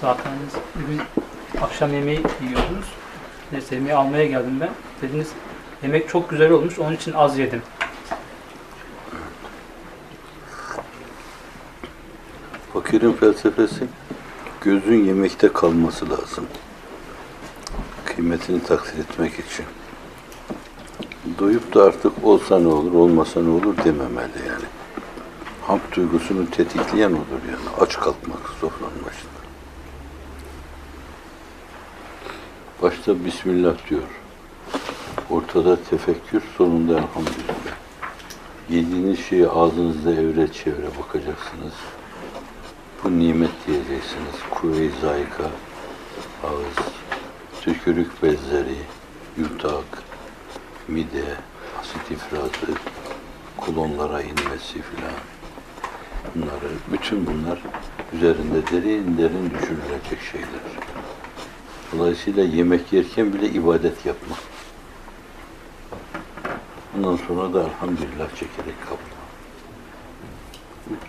Zaten bugün akşam yemeği yiyordunuz. Neyse yemeği almaya geldim ben. Dediniz yemek çok güzel olmuş onun için az yedim. Fakirin felsefesi gözün yemekte kalması lazım. Kıymetini takdir etmek için. Doyup da artık olsa ne olur, olmasa ne olur dememeli yani. Hamd duygusunu tetikleyen odur yani. Aç kalkmak sofranın başında. Başta Bismillah diyor. Ortada tefekkür, sonunda elhamdülillah. Yediğiniz şeyi ağzınızda evre çevre bakacaksınız. Bu nimet diyeceksiniz. Kuvve-i zayika, ağız, tükürük bezleri, yutak, mide, asit ifrazı, kolonlara inmesi filan. Bunları, bütün bunlar üzerinde derin derin düşünülecek şeyler. Dolayısıyla yemek yerken bile ibadet yapma. Ondan sonra da elhamdülillah çekerek kapma.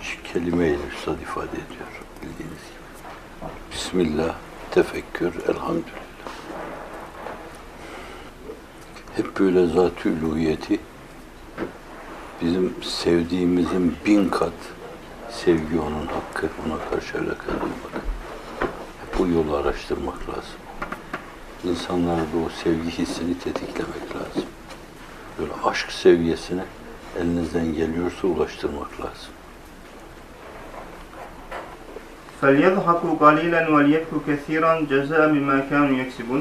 Üç kelimeyle Üstad ifade ediyor bildiğiniz gibi. Bismillah, tefekkür, elhamdülillah. Hep böyle zat-ı uluhiyeti bizim sevdiğimizin bin kat sevgi onun hakkı, ona karşı alakalı bak. Hep bu yolu araştırmak lazım İnsanlarda o sevgi hissini tetiklemek lazım. Böyle aşk seviyesine elinizden geliyorsa ulaştırmak lazım. فَلْيَضْحَكُوا قَلِيلًا وَلْيَبْكُوا كَثِيرًا جَزَاءً بِمَا كَانُوا يَكْسِبُونَ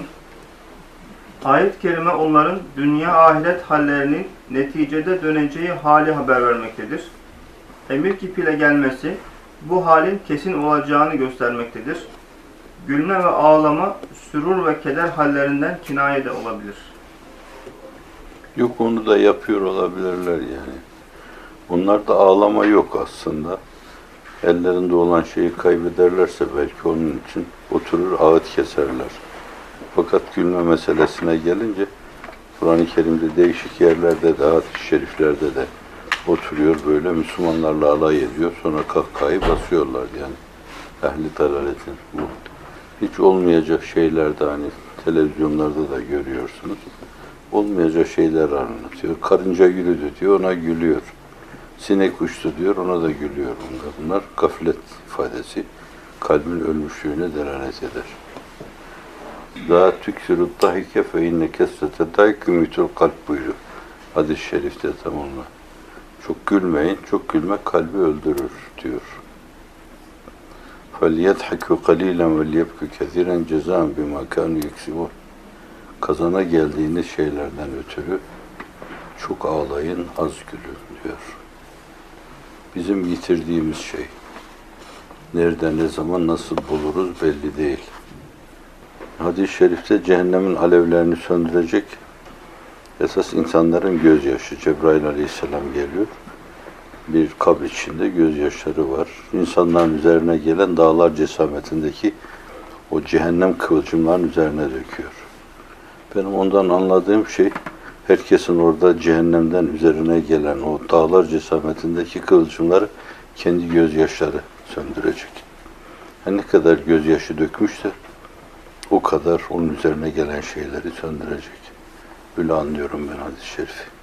Ayet-i kerime onların dünya ahiret hallerinin neticede döneceği hali haber vermektedir. Emir kipiyle gelmesi bu halin kesin olacağını göstermektedir. Gülme ve ağlama, sürur ve keder hallerinden kinaye de olabilir. Yok onu da yapıyor olabilirler yani. Onlarda ağlama yok aslında. Ellerinde olan şeyi kaybederlerse belki onun için oturur ağıt keserler. Fakat gülme meselesine gelince Kur'an-ı Kerim'de değişik yerlerde de, hadis-i şeriflerde de oturuyor böyle Müslümanlarla alay ediyor. Sonra kahkahayı basıyorlar yani. Ehli dalaletin bu. Hiç olmayacak şeylerde hani televizyonlarda da görüyorsunuz. Olmayacak şeyler anlatıyor. Karınca yürüdü diyor, ona gülüyor. Sinek uçtu diyor, ona da gülüyor bunlar. Gaflet ifadesi. Kalbin ölmüşlüğüne delalet eder. La tüksürü dahike fe inne kesrete dahike mütül kalp buyuruyor. Hadis-i şerifte tamamla. Çok gülmeyin, çok gülmek kalbi öldürür diyor. فَلْيَضْحَكُوا قَلِيلًا وَلْيَبْكُوا كَثِيرًا جَزَاءً بِمَا كَانُوا يَكْسِبُونَ Kazana geldiğiniz şeylerden ötürü çok ağlayın, az gülün diyor. Bizim yitirdiğimiz şey. Nerede, ne zaman, nasıl buluruz belli değil. Hadis-i şerifte cehennemin alevlerini söndürecek esas insanların gözyaşı. Cebrail aleyhisselam geliyor. Bir kab içinde gözyaşları var. İnsanların üzerine gelen dağlar cesametindeki o cehennem kıvılcımların üzerine döküyor. Benim ondan anladığım şey herkesin orada cehennemden üzerine gelen o dağlar cesametindeki kıvılcımları kendi gözyaşları söndürecek. Her ne kadar gözyaşı dökmüşse o kadar onun üzerine gelen şeyleri söndürecek. Öyle anlıyorum ben hadis-i şerifi.